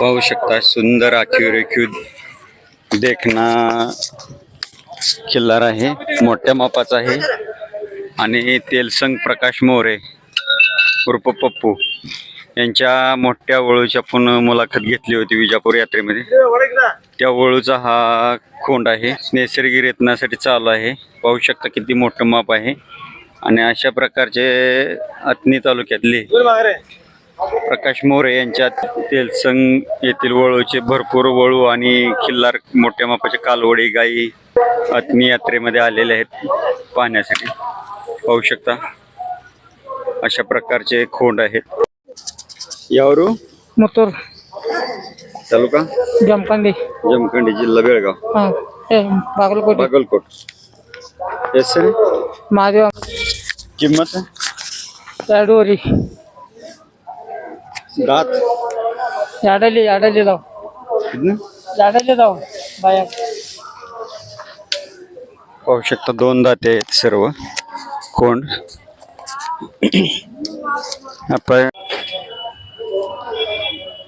पाहू शकता सुंदर आखीव रेखीव देखना किल्लार आहे मोठ्या मापाचा आहे. आणि तेलसंग प्रकाश मोरे उर्फ पप्पू यांच्या मोठ्या वळूची आपण मुलाखत घेतली होती विजापूर यात्रेमध्ये. त्या वळूचा हा खोंड आहे नैसर्गिक रेतनासाठी चालू आहे. पाहू शकता किती मोठं माप आहे. आणि अशा प्रकारचे अतनी तालुक्यातले प्रकाश मोरे यांच्या तेलसंग येथील वळूचे भरपूर वळू आणि खिल्लार मोठ्या मापाचे कालवडी गाई अतनी यात्रेमध्ये आलेले आहेत पाहण्यासाठी. पाहू शकता. अशा प्रकारचे खोंड आहेत. यावरू? मुतूर. तालुका? जमखंडी. जमखंडी जिल्हा बेळगाव. हां बागलकोटे. बागलकोट. येस सर किंमत? दात? याडली याडली जाऊ? याडली जाऊ बाया. पाहू शकता दोन दाते आहेत सर्व. कोण? आपण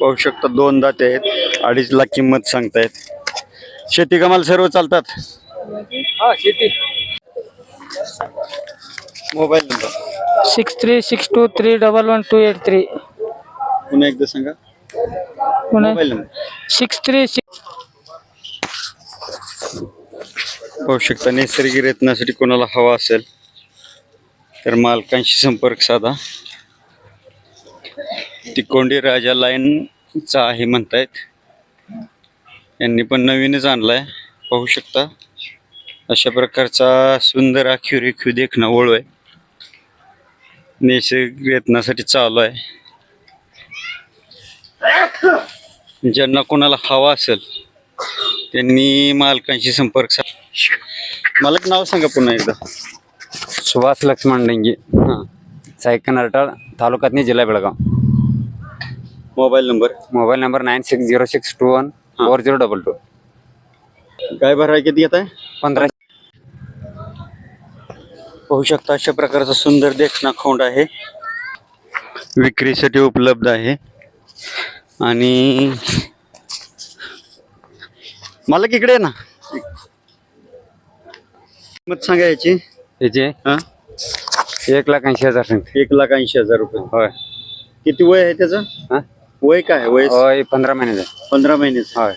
पाहू शकता दोन दाते आहेत. अडीच लाख किंमत सांगतायत. शेती कमाल सर्व चालतात? हा शेती. Mobile number. Six three six two three double one two eight three. पुन्हा एकदा सांगा. Mobile number. Six three six पाहू शकता नैसर्गिक रेतनासाठी कोणाला हवा असेल तर मालकांशी संपर्क साधा. तिकोंडी राजा लाईनचा आहे म्हणतायत. यांनी पण नवीनच आणलाय. पाहू शकता. अशा प्रकारचा सुंदर आखीव रेखीव देखणं ओळू आहे नैसर्गिक रेतनासाठी चालू आहे. ज्यांना कोणाला हवा असेल त्यांनी मालकांशी संपर्क सा मालक नाव सांगा पुन्हा एकदा. सुभाष लक्ष्मण डेंगी. हां. सायकन अरटाळ तालुक्यातनी जिल्हा Belgaum. Mobile number? Mobile number nine six zero six two one four zero double two. काय भराय किती घेत आहे पंधरा पाहू शकता अशा प्रकारचा सुंदर देखणा खोंड आहे. विक्रीसाठी उपलब्ध आहे. आणि मालक इकडे आहे ना. किंमत सांगा याची. याचे? हा? एक लाख ऐंशी हजार सांगते. एक लाख ऐंशी हजार रुपये. होय. किती वय आहे त्याचं? हा? वय काय आहे? वय? होय पंधरा महिन्याचा पंधरा महिन्याचं. होय.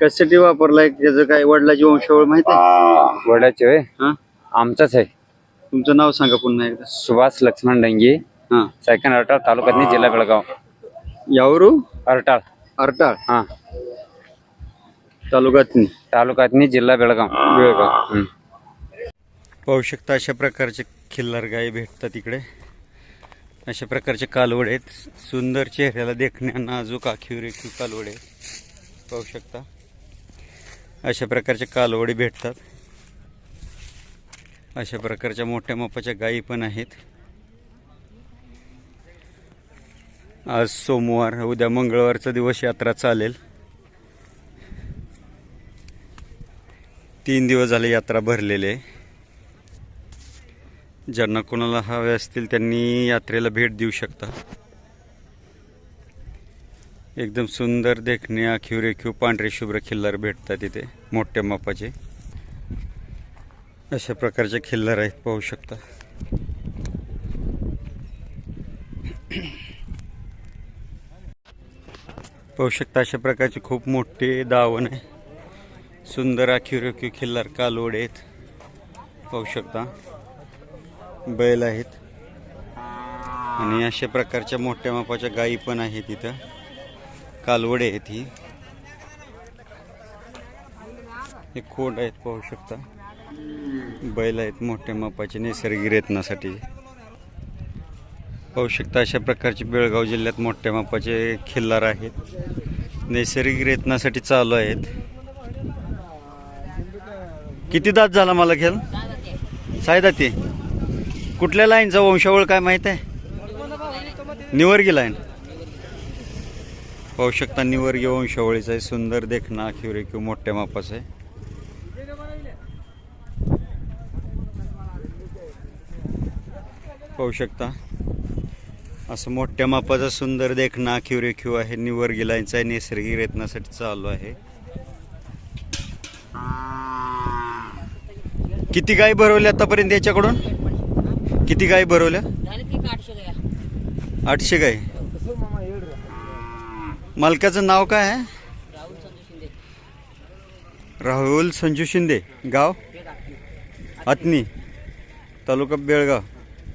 कशासाठी वापरलाय? त्याचं काय वडिलाची वंशावळ माहिती आहे? वड्याचे होय? हा? आमचाच आहे. तुमचं नाव सांगा पुन्हा एकदा. सुभाष लक्ष्मण डेंगी हा. सायकन अरटाळ तालुक्यातनी जिल्हा बेळगाव. यावरू अरटाळ अरटाळ हा तालुक्यातनी तालुक्यातनी जिल्हा बेळगाव बेळगाव. पाहू शकता अशा प्रकारचे खिल्लार गायी भेटतात इकडे अशा प्रकारचे कालवड आहेत सुंदर चेहऱ्याला देखण्या नाजूक आखीव रेखीव कालवडे पाहू शकता अशा प्रकारचे कालवडी भेटतात अशा प्रकारच्या मोठ्या मापाच्या गायी पण आहेत आज सोमवार उद्या मंगळवारचा दिवस यात्रा चालेल. तीन दिवस झाले यात्रा भरलेली. आहे ज्यांना कोणाला हवे असतील त्यांनी यात्रेला भेट देऊ शकता. एकदम सुंदर देखणे आखीव रेखीव पांढरे शुभ्र खिल्लार भेटतात इथे मोठ्या मापाचे. अशा प्रकारचे खिल्लार आहेत पाहू शकता. पाहू शकता अशा प्रकारचे खूप मोठे दावण आहे. सुंदर आखीव रेखीव खिल्लार कालोड आहेत. पाहू शकता बैल आहेत. आणि अशा प्रकारच्या मोठ्या मापाच्या गायी पण आहेत इथं. कालवडे आहेत ही. हे खोड आहेत पाहू शकता बैल आहेत मोठ्या मापाचे नैसर्गिक रेतनासाठी. पाहू शकता अशा प्रकारचे बेळगाव जिल्ह्यात मोठ्या मापाचे खिल्लार आहेत. नैसर्गिक रेतनासाठी चालू आहेत. किती दात झाला मला खेळ? सायदा ते कुठल्या लाईनचा वंशावळ काय माहीत आहे? निवर्गी लाईन. पाहू शकता निवर्गी वंशावळीचा आहे. सुंदर देखणं आखीव रेखीव मोठ्या मापाचं आहे. पाहू शकता. असं मोठ्या मापाचा सुंदर देखणा आखीव रेखीव आहे निवर गिलायचा आहे नैसर्गिक रेतनासाठी चालू आहे. किती गाय भरवल्या आतापर्यंत याच्याकडून? किती गाय भरवल्या? आठशे गाय. मालकाचं नाव काय आहे? राहुल संजू शिंदे. गाव? अतनी तालुका बेळगाव.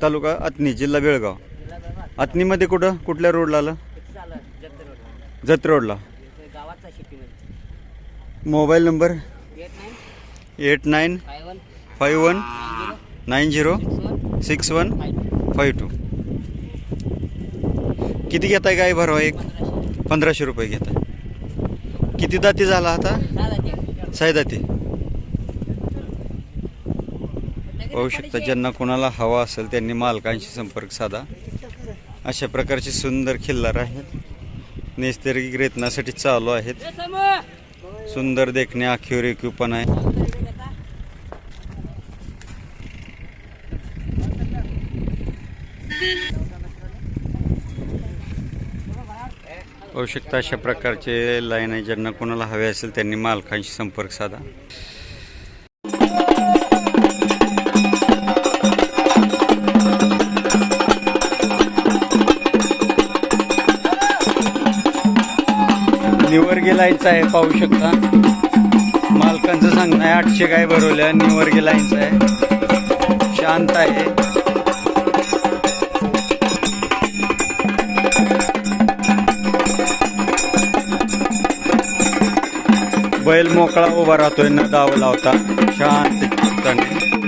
तालुका अतनी जिल्हा बेळगाव. अतनीमध्ये कुठं? कुठल्या रोडला आलं? जत रोडला mobile number eight nine five one nine zero six one five two किती घेताय गाय भरवा एक? पंधराशे रुपये घेताय. किती दाती झाला आता? सायदाती पाहू शकता. ज्यांना कोणाला हवा असेल त्यांनी मालकांशी संपर्क साधा. अशा प्रकारचे सुंदर खिल्लार आहेत. नैसर्गिक रेतनासाठी चालू आहेत. सुंदर देखणे आखीव रेखीव पण आहे. आवश्यकता अशा प्रकारचे लाईन आहे ज्यांना कोणाला हवे असेल त्यांनी मालकांशी संपर्क साधा. निवर्गी लाईनचा आहे पाहू शकता. मालकांचं सांगणं आहे आठशे गाय भरवल्या निवर्गी लाईनचा आहे. शांत आहे. बैल मोकळा उभा राहतोय न दाव लावता. शांत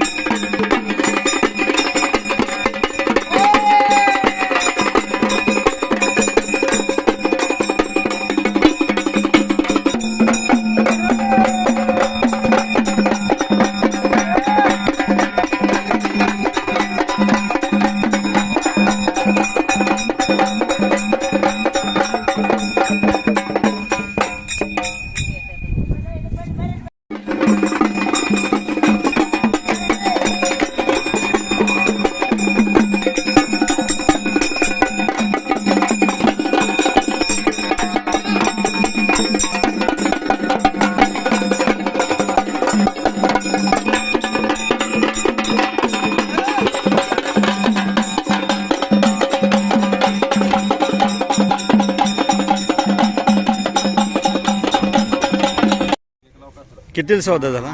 कितीला सौदा झाला?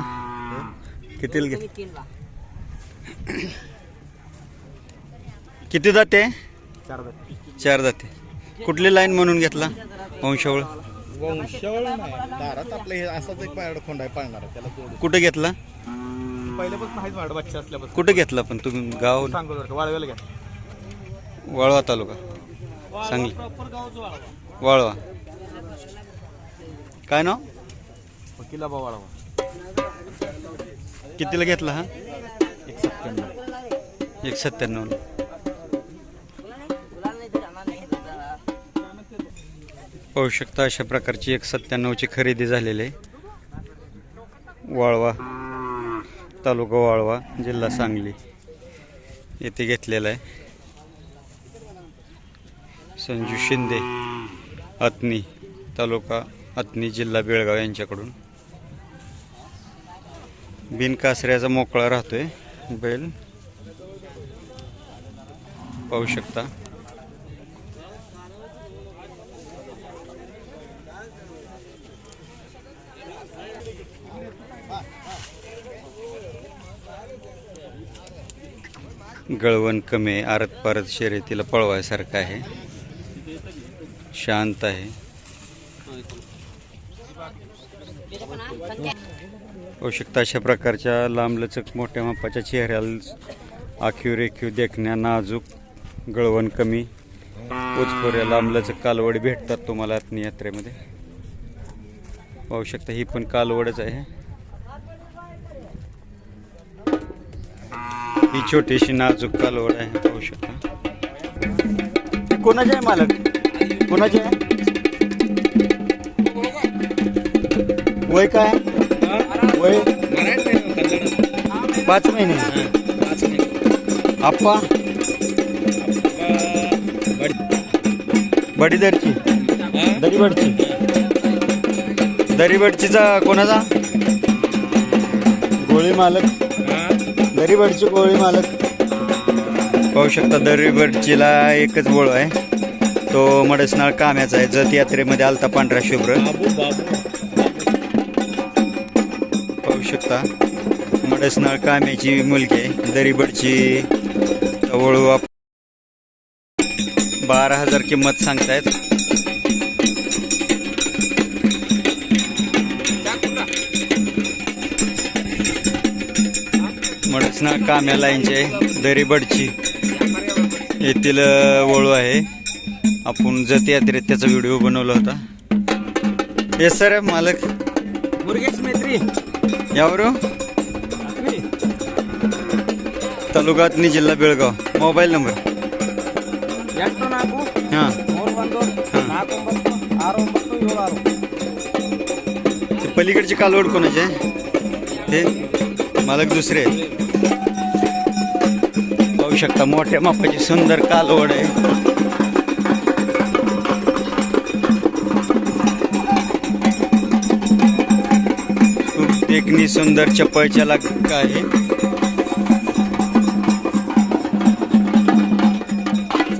कितीला घे? किती जाते चार जाते कुठली लाईन म्हणून घेतला? वंशावळ? वंशावळ नाही. दारात आपलं हे असाच एक पायड खोंड आहे पाळणार. त्याला कुठं घेतला? पहिल्यापासून आहेच वाढ बच्चा असल्यापासून. कुठं घेतला पण तुम्ही? गाव? सांगू बरं वाळव्याला घ्या. वाळवा तालुका. सांगली. वाळवा. काय नाव? किला बा कितीला घेतला हा? एक सत्त्याण्णव. एक सत्त्याण्णव. पाहू शकता अशा प्रकारची एक सत्त्याण्णवची खरेदी झालेली आहे. वाळवा तालुका वाळवा जिल्हा सांगली. येथे घेतलेला आहे. संजू शिंदे अतनी तालुका अतनी जिल्हा बेळगाव यांच्याकडून. बिनकासऱ्याचा मोकळा राहतोय. बैल. पाहू शकता. गळवण कमी आरत पारत शर्यतीला पळवायसारखं आहे. शांत आहे. होऊ शकता अशा प्रकारच्या लांबलचक मोठ्या मापाच्या चेहऱ्याला आखीव रेखीव देखण्या नाजूक गळवण कमी पोचपोऱ्या लांबलचक कालवड भेटतात तुम्हाला आत्मी यात्रेमध्ये. पाहू शकता ही पण कालवडच आहे. ही छोटीशी नाजूक कालवड आहे पाहू शकता कोणाची आहे मालक? कोणाची आहे? वय काय? वय? पाच महिने. आप्पा? बडीदरची. दरीबडची. दरीबडचीचा कोणाचा? गोळी मालक. दरीबडची गोळी मालक. पाहू शकता दरीबडचीला एकच बोळ आहे. तो मडसनाळ काम्याचा आहे. जत यात्रेमध्ये आलता पांढरा शुभ्र. शकता. मडसनाळ काम्याची मुलगी आहे. दरीबडची वळू आप- बारा हजार किंमत सांगतायत. मडसना काम्या लाईनचे दरीबडची येथील वळू आहे. आपण जत यात्रेत त्याचा व्हिडिओ बनवला होता. येस सर मालक. मुरगेश मैत्री. यावर तालुका अत्नी जिल्हा बेळगाव मोबाईल नंबर ಎಂಟು ನಾಲ್ಕು हां ಮೂರು ಒಂದು ನಾಲ್ಕು ಒಂಬತ್ತು ಆರು ಒಂಬತ್ತು ಏಳು ಆರು ते पलीकडची कालवड कोणाची आहे ते मालक दुसरे आहेत पाहू शकता मोठ्या मापाची सुंदर कालवड आहे देखणी सुंदर चप्पलच्या लाग आहे.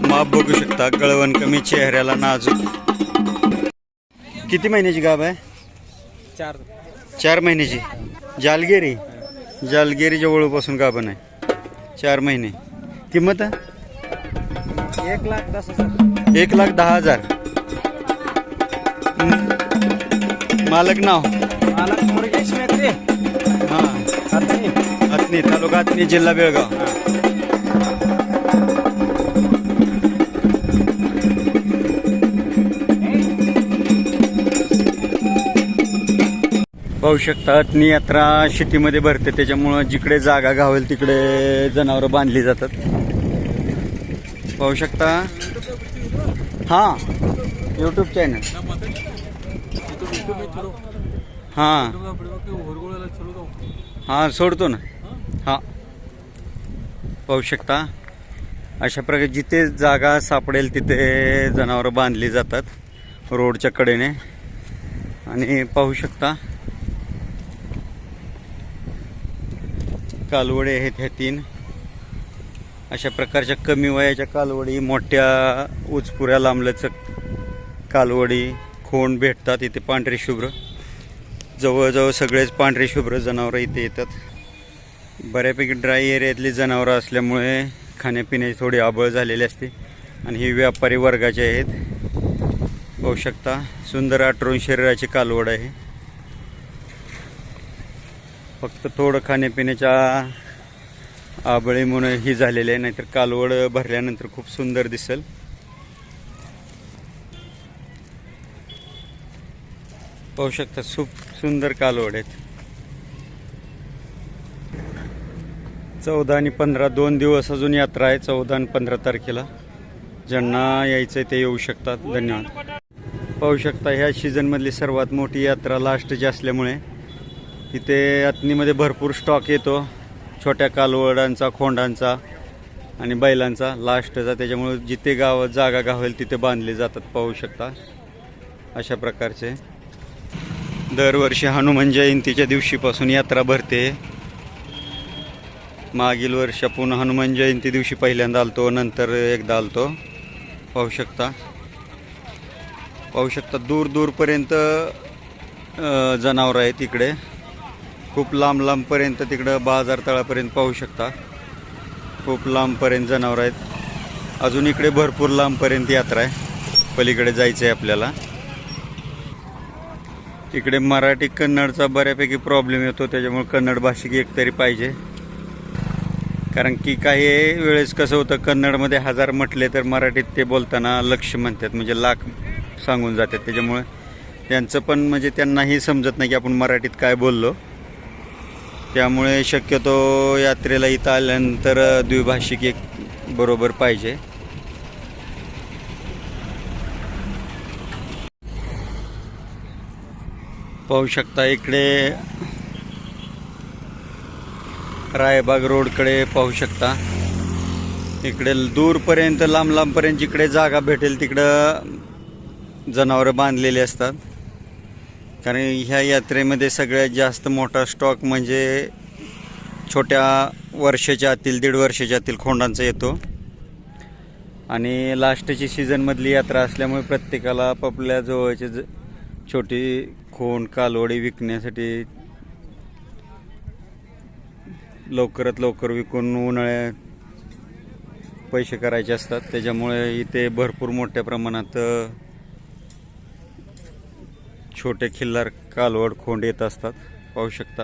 माप बघू शकता गळवण कमी चेहऱ्याला नाजूक. किती महिन्याची गाभ आहे? चार. चार महिन्याची. जालगेरी? जालगेरी जवळपासून गाभण आहे चार महिने. किंमत? एक लाख दस हजार. एक लाख दहा हजार. मालक नाव? मालक मुरगेश अतनी तालुका अतनी जिल्हा बेळगाव. पाहू शकता अतनी यात्रा शेतीमध्ये भरते. त्याच्यामुळं जिकडे जागा घावेल तिकडे जनावरं बांधली जातात. पाहू शकता. हां यूट्यूब चॅनल हां. हां सोडतो ना. हां. पाहू शकता. अशा प्रकारे जिथे जागा सापडेल तिथे जनावरं बांधली जातात रोडच्या कडेने. आणि पाहू शकता. कालवडे आहेत ह्या तीन. अशा प्रकारच्या कमी वयाच्या कालवडी मोठ्या उचपुऱ्या लांबल्याचं कालवडी खोंड भेटतात. इथे पांढरे शुभ्र. जवळजवळ सगळेच पांढरे शुभ्र जनावरं इथे येतात. बऱ्यापैकी ड्राय एरियातली जनावरं असल्यामुळे खाण्यापिण्याची थोडी आबळ झालेली असते. आणि ही व्यापारी वर्गाचे आहेत. पाहू शकता सुंदर आटरून शरीराची कालवड आहे. फक्त थोडं खाण्यापिण्याच्या आबळीमुळे ही झालेली आहे नाहीतर कालवड भरल्यानंतर खूप सुंदर दिसेल. पाहू शकता खूप सुंदर कालवड आहेत. चौदा आणि पंधरा दोन दिवस अजून यात्रा आहे चौदा आणि पंधरा तारखेला. ज्यांना यायचं आहे ते येऊ शकतात. धन्यवाद. पाहू शकता ह्या सीझनमधली सर्वात मोठी यात्रा लास्टची असल्यामुळे इथे अतनीमध्ये भरपूर स्टॉक येतो. छोट्या कालवडांचा खोंडांचा आणि बैलांचा लास्टचा त्याच्यामुळे जिथे गाव जागा गावेल तिथे बांधले जातात. पाहू शकता अशा प्रकारचे. दरवर्षी हनुमान जयंतीच्या दिवशीपासून यात्रा भरते. मागील वर्ष आपण हनुमान जयंती दिवशी पहिल्यांदा आलतो नंतर एकदा आलतो. पाहू शकता. पाहू शकता दूर दूरपर्यंत जनावरं आहेत इकडे. खूप लांब लांबपर्यंत तिकडं बाजार तळापर्यंत पाहू शकता. खूप लांबपर्यंत जनावरं आहेत. अजून इकडे भरपूर लांबपर्यंत यात्रा आहे. पलीकडे जायचं आहे आपल्याला. इकडे मराठी कन्नडचा बऱ्यापैकी प्रॉब्लेम येतो त्याच्यामुळे कन्नड भाषिक एक तरी पाहिजे. कारण की काही वेळेस कसं होतं कन्नडमध्ये हजार म्हटले तर मराठीत ते बोलताना लक्ष म्हणतात म्हणजे लाख सांगून जातात. त्याच्यामुळे त्यांचं पण म्हणजे त्यांनाही समजत नाही की आपण मराठीत काय बोललो. त्यामुळे शक्यतो यात्रेला इथं आल्यानंतर द्विभाषिक एक बरोबर पाहिजे. पाहू शकता इकडे रायबाग रोडकडे पाहू शकता. इकडे दूरपर्यंत लांब लांबपर्यंत जिकडे जागा भेटेल तिकडं जनावरं बांधलेली असतात. कारण ह्या यात्रेमध्ये सगळ्यात जास्त मोठा स्टॉक म्हणजे छोट्या वर्षाच्या आतील दीड वर्षाच्या आतील खोंडांचा येतो. आणि लास्टची सीझनमधली यात्रा असल्यामुळे प्रत्येकाला आपापल्या जवळचे ज छोटी खोंड कालवडी विकण्यासाठी लवकरात लवकर विकून उन्हाळ्यात पैसे करायचे असतात. त्याच्यामुळे इथे भरपूर मोठ्या प्रमाणात छोटे खिल्लार कालवड खोंड येत असतात. पाहू शकता.